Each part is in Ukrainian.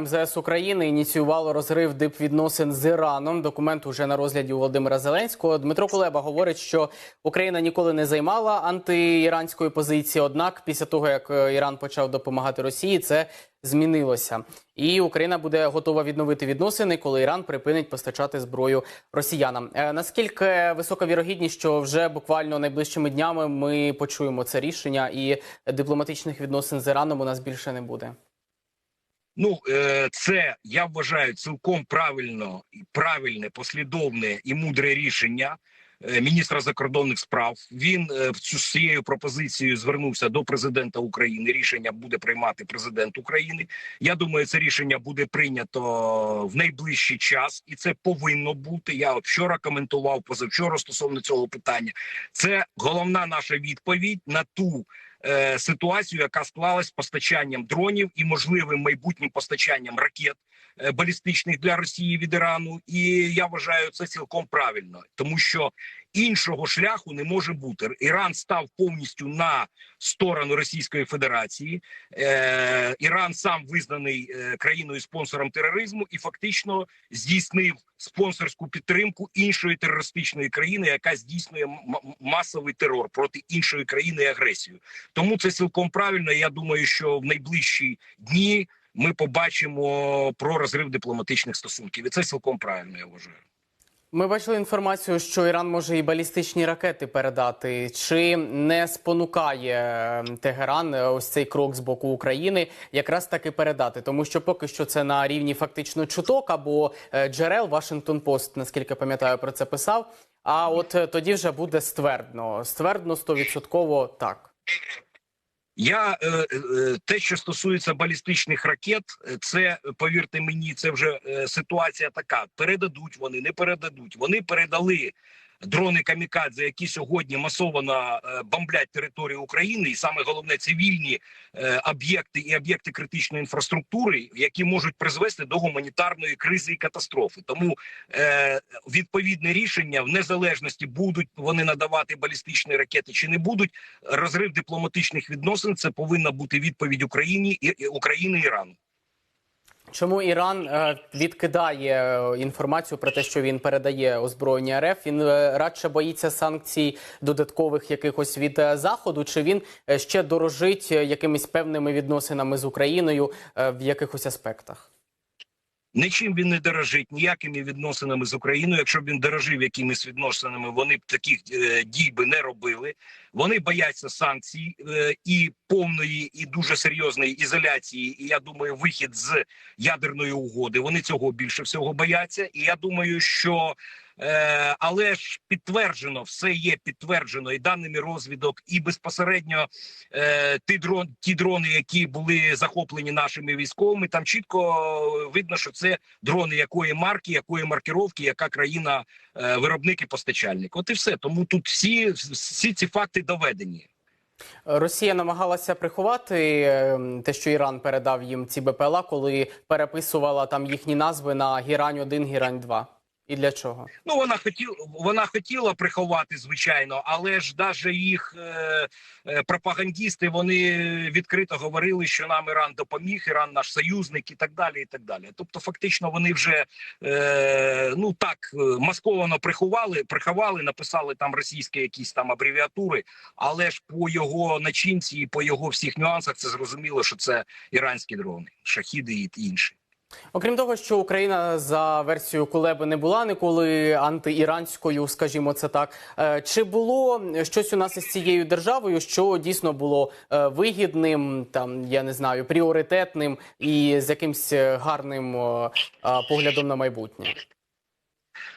МЗС України ініціювало розрив дипвідносин з Іраном. Документ уже на розгляді у Володимира Зеленського. Дмитро Кулеба говорить, що Україна ніколи не займала антиіранської позиції. Однак, після того як е, Іран почав допомагати Росії, це змінилося. І Україна буде готова відновити відносини, коли Іран припинить постачати зброю росіянам. Е, Наскільки висока вірогідність, що вже буквально найближчими днями ми почуємо це рішення, і дипломатичних відносин з Іраном у нас більше не буде. Ну, е, це я вважаю цілком правильно, правильне, послідовне і мудре рішення е, міністра закордонних справ. Він е, в цю цією пропозицією звернувся до президента України. Рішення буде приймати президент України. Я думаю, це рішення буде прийнято в найближчий час, і це повинно бути. Я вчора коментував позавчора стосовно цього питання. Це головна наша відповідь на ту ситуацію, яка склалась з постачанням дронів і можливим майбутнім постачанням ракет. е, балістичних для Росії від Ірану. І я вважаю це цілком правильно, тому що іншого шляху не може бути. Іран став повністю на сторону Російської Федерації. Е, Іран сам визнаний е, країною спонсором тероризму і фактично здійснив спонсорську підтримку іншої терористичної країни, яка здійснює масовий терор проти іншої країни і агресію. Тому це цілком правильно. Я думаю, що в найближчі дні ми побачимо про розрив дипломатичних стосунків, і це цілком правильно. Я вважаю. Ми бачили інформацію, що Іран може і балістичні ракети передати. Чи не спонукає е, Тегеран е, ось цей крок з боку України якраз таки передати? Тому що поки що це на рівні фактично чуток або е, джерел. Вашингтон Пост, наскільки пам'ятаю, про це писав. А от е, тоді вже буде ствердно. Ствердно стовідсотково так. Я е, е, те, що стосується балістичних ракет, е, це повірте мені, це вже ситуація така: передадуть вони, не передадуть. Вони передали дрони камікадзе, які сьогодні масово е, бомблять територію України, і саме головне цивільні е, об'єкти і об'єкти критичної інфраструктури, які можуть призвести до гуманітарної кризи і катастрофи. Тому е, відповідне рішення в незалежності будуть вони надавати балістичні ракети чи не будуть розрив дипломатичних відносин. Це повинна бути відповідь Україні і України Ірану. Чому Іран е, відкидає е, інформацію про те, що він передає озброєння РФ? Він е, радше боїться санкцій додаткових якихось від заходу, чи він ще дорожить якимись певними відносинами з Україною в якихось аспектах? Нічим він не дорожить ніякими відносинами з Україною. Якщо б він дорожив якимись відносинами, вони б таких е, дій би не робили. Вони бояться санкцій е, і повної і дуже серйозної ізоляції. І я думаю, вихід з ядерної угоди. Вони цього більше всього бояться. І я думаю, що е, але ж підтверджено, все є підтверджено і даними розвідок, і безпосередньо е, ті дрон, ті дрони, які були захоплені нашими військовими, там чітко видно, що це дрони якої марки, якої маркировки, яка країна е, виробник і постачальник. От і все. Тому тут всі, всі ці факти доведені. Росія намагалася приховати е, те, що Іран передав їм ці БПЛА, коли переписувала там їхні назви на Гірань 1 Гірань 2 І для чого? Ну вона хотіла вона хотіла приховати, звичайно, але ж навіть їх е, е, пропагандісти вони відкрито говорили, що нам Іран допоміг, Іран наш союзник і так далі. І так далі. Тобто, фактично, вони вже е, ну так е, масковано приховали, приховали, написали там російські якісь там абревіатури, але ж по його начинці і по його всіх нюансах це зрозуміло, що це іранські дрони, шахіди і інші. Окрім того, що Україна за версією Кулеби не була ніколи антиіранською, скажімо це так. е, Чи було щось у нас із цією державою, що дійсно було е, вигідним, там я не знаю, пріоритетним і з якимсь е, гарним поглядом на майбутнє?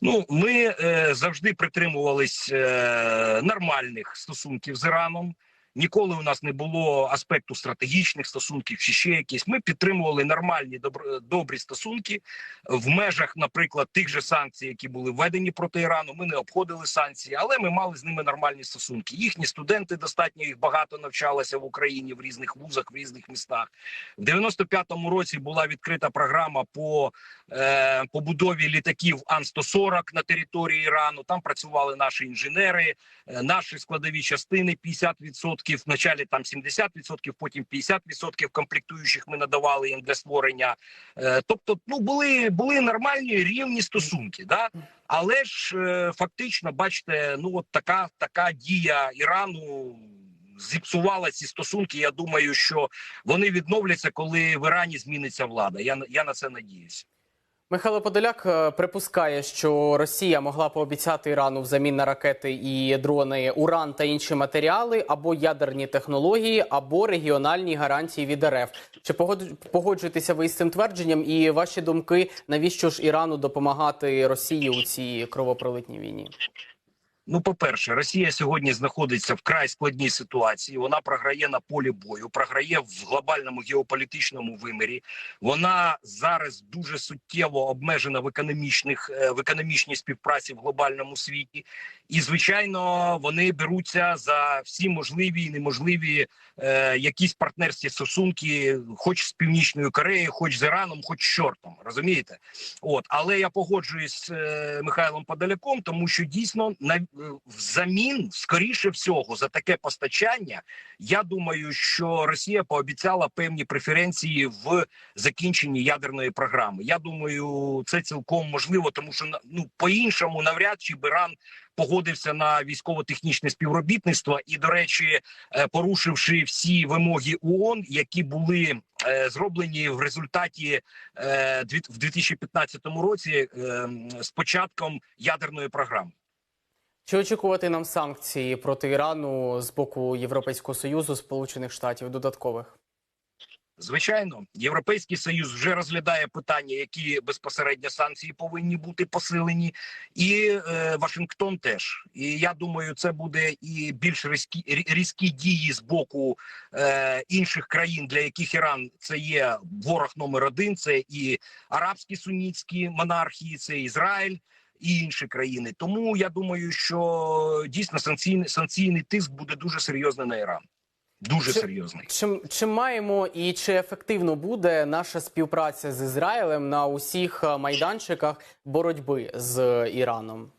Ну, ми е, завжди притримувались е, нормальних стосунків з Іраном. Ніколи у нас не було аспекту стратегічних стосунків чи ще якісь. Ми підтримували нормальні добрі стосунки в межах, наприклад, тих же санкцій, які були введені проти Ірану. Ми не обходили санкції, але ми мали з ними нормальні стосунки. Їхні студенти достатньо їх багато навчалися в Україні в різних вузах, в різних містах. В 95-му році була відкрита програма по е, побудові літаків Ан-140 на території Ірану. Там працювали наші інженери, е, наші складові частини 50% 100%, вначалі там 70%, потім 50% комплектуючих ми надавали їм для створення. Е, тобто, ну були, були нормальні рівні стосунки, да. Але ж е, фактично, бачите, ну от така така дія Ірану зіпсувала ці стосунки. Я думаю, що вони відновляться, коли в Ірані зміниться влада. Я я на це надіюся. Михайло Подоляк е, припускає, що Росія могла пообіцяти Ірану взамін на ракети і дрони уран та інші матеріали, або ядерні технології, або регіональні гарантії від РФ. Чи погод- погоджуєтеся ви з цим твердженням? І ваші думки, навіщо ж Ірану допомагати Росії у цій кровопролитній війні? Ну, по-перше, Росія сьогодні знаходиться в край складній ситуації. Вона програє на полі бою, програє в глобальному геополітичному вимірі. Вона зараз дуже суттєво обмежена в економічних е, в економічній співпраці в глобальному світі. І звичайно, вони беруться за всі можливі і неможливі е, якісь партнерські стосунки, хоч з північною Кореєю, хоч з Іраном, хоч з чортом. Розумієте? От, але я погоджуюсь з е, Михайлом Подоляком, тому що дійсно на е, взамін, скоріше всього, за таке постачання, я думаю, що Росія пообіцяла певні преференції в закінченні ядерної програми. Я думаю, це цілком можливо, тому що ну по-іншому навряд чи б Іран погодився на військово-технічне співробітництво і, до речі, е, порушивши всі вимоги ООН, які були е, зроблені в результаті е, в 2015 році е, з початком ядерної програми. Чи очікувати нам санкції проти Ірану з боку Європейського союзу, Сполучених Штатів додаткових? Звичайно, європейський союз вже розглядає питання, які безпосередньо санкції повинні бути посилені, і е, Вашингтон теж. І я думаю, це буде і більш різкі, різкі дії з боку е, інших країн, для яких Іран це є ворог номер один. Це і арабські сунітські монархії, це Ізраїль. І інші країни, тому я думаю, що дійсно санкційний санкційний тиск буде дуже серйозний на Іран, дуже Це- серйозний. Чи, чи маємо і чи ефективно буде наша співпраця з Ізраїлем на усіх е, майданчиках боротьби з Іраном?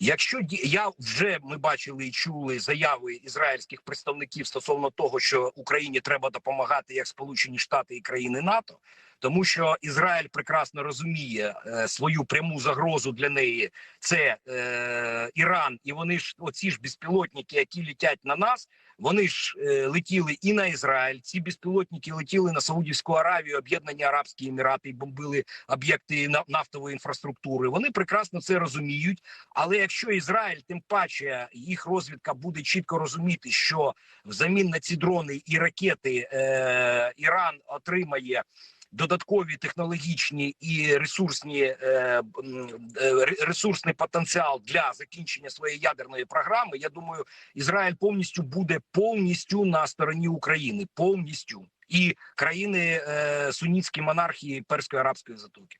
Якщо я вже ми бачили і чули заяви ізраїльських представників стосовно того, що Україні треба допомагати як Сполучені Штати і країни НАТО, тому що Ізраїль прекрасно розуміє е, свою пряму загрозу для неї це е, Іран, і вони ж оці ж безпілотники, які летять на нас. Вони ж е, летіли і на Ізраїль. Ці безпілотники летіли на Саудівську Аравію, Об'єднані Арабські Емірати і бомбили об'єкти на- нафтової інфраструктури. Вони прекрасно це розуміють. Але якщо Ізраїль, тим паче їх розвідка буде чітко розуміти, що взамін на ці дрони і ракети е, Іран отримає. Додаткові технологічні і ресурсні е, е, ресурсний потенціал для закінчення своєї ядерної програми. Я думаю, Ізраїль повністю буде повністю на стороні України, повністю і країни е, сунітські монархії перської арабської затоки.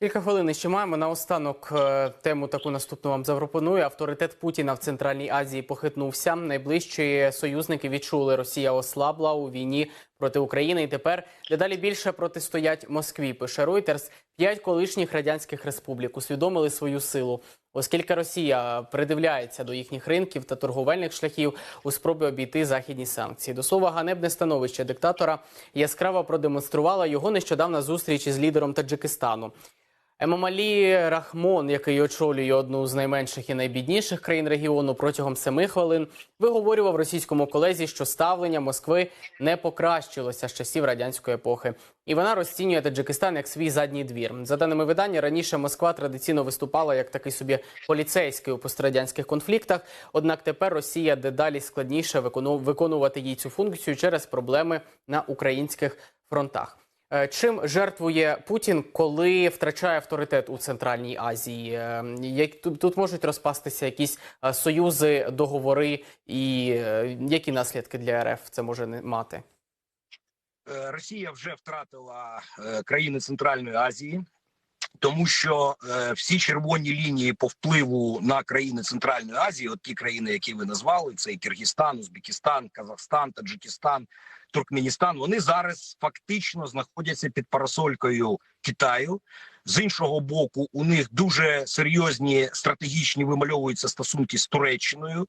Кілька хвилин ще маємо. Наостанок е, тему таку наступну вам запропоную. Авторитет Путіна в Центральній Азії похитнувся. Найближчі союзники відчули, Росія ослабла у війні проти України, і тепер дедалі більше протистоять Москві. Пише Reuters. П'ять колишніх радянських республік усвідомили свою силу, оскільки Росія придивляється до їхніх ринків та торговельних шляхів у спробі обійти західні санкції. До слова, ганебне становище диктатора яскраво продемонструвала його нещодавна зустріч із лідером Таджикистану. Емомалі Рахмон, який очолює одну з найменших і найбідніших країн регіону, протягом семи хвилин виговорював російському колезі, що ставлення Москви не покращилося з часів радянської епохи, і вона розцінює Таджикистан як свій задній двір. За даними видання, раніше Москва традиційно виступала як такий собі поліцейський у пострадянських конфліктах. Однак тепер Росія дедалі складніше викону- виконувати їй цю функцію через проблеми на українських фронтах. Е, Чим жертвує Путін, коли втрачає авторитет у Центральній Азії? Е, тут, можуть розпастися якісь е, союзи, договори, і які наслідки для РФ це може не мати? Росія вже втратила країни Центральної Азії, тому що е, всі червоні лінії по впливу на країни Центральної Азії, от ті країни, які ви назвали, це і Киргизстан, Узбекистан, Казахстан, Таджикистан, Туркменістан. Вони зараз фактично знаходяться під парасолькою Китаю. З іншого боку, у них дуже серйозні стратегічні вимальовуються стосунки з Туреччиною,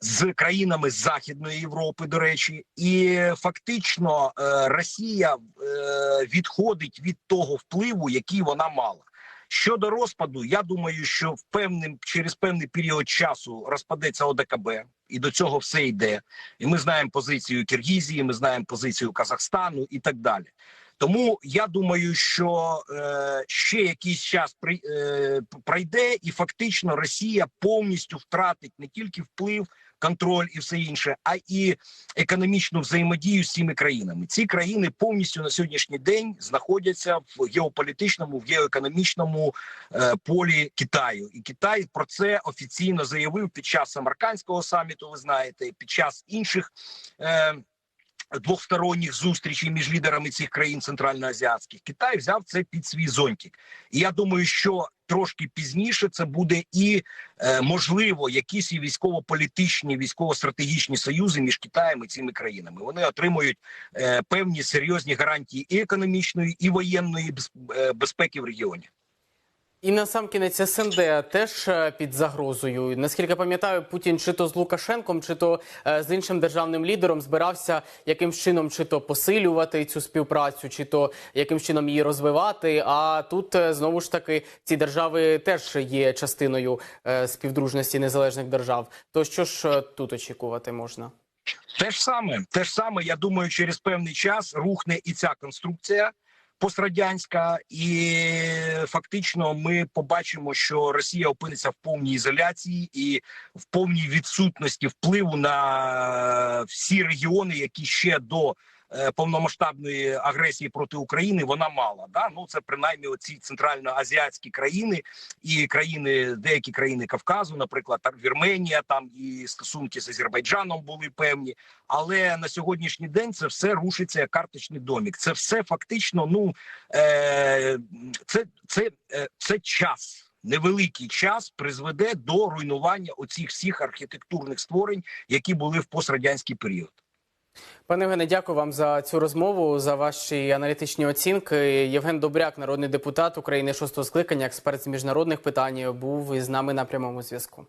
з країнами Західної Європи, до речі, і фактично е, Росія е, відходить від того впливу, який вона мала. Щодо розпаду, я думаю, що в певним через певний період часу розпадеться ОДКБ, і до цього все йде. І ми знаємо позицію Киргізії, ми знаємо позицію Казахстану і так далі. Тому я думаю, що е, ще якийсь час при, е, пройде, і фактично Росія повністю втратить не тільки вплив, контроль і все інше, а і економічну взаємодію з цими країнами. Ці країни повністю на сьогоднішній день знаходяться в геополітичному, в геоекономічному е, полі Китаю, і Китай про це офіційно заявив під час Самаркандського саміту. Ви знаєте, під час інших. Е, Двохсторонніх зустрічей між лідерами цих країн центральноазіатських Китай взяв це під свій зонтик. І я думаю, що трошки пізніше це буде і е, можливо якісь і військово-політичні, військово-стратегічні союзи між Китаєм і цими країнами. Вони отримують е, певні серйозні гарантії і економічної, і воєнної е, безпеки в регіоні. І на сам кінець СНД теж е, під загрозою. Наскільки пам'ятаю, Путін чи то з Лукашенком, чи то е, з іншим державним лідером збирався якимсь чином чи то посилювати цю співпрацю, чи то яким чином її розвивати. А тут е, знову ж таки ці держави теж є частиною співдружності незалежних держав. То що ж тут очікувати можна? Те ж саме, те ж саме, я думаю, через певний час рухне і ця конструкція пострадянська, і фактично ми побачимо, що Росія опиниться в повній ізоляції і в повній відсутності впливу на всі регіони, які ще до повномасштабної агресії проти України вона мала. Да? Ну це принаймні оці центральноазіатські країни і країни, деякі країни Кавказу, наприклад, Вірменія, там і стосунки з Азербайджаном були певні. Але на сьогоднішній день це все рушиться як карточний домік. Це все фактично. Ну е, це, це, е, це час. Невеликий час призведе до руйнування оцих всіх архітектурних створень, які були в пострадянський період. Пане Євгене, дякую вам за цю розмову, за ваші аналітичні оцінки. Євген Добряк, народний депутат України шостого скликання, експерт з міжнародних питань, був із нами на прямому зв'язку.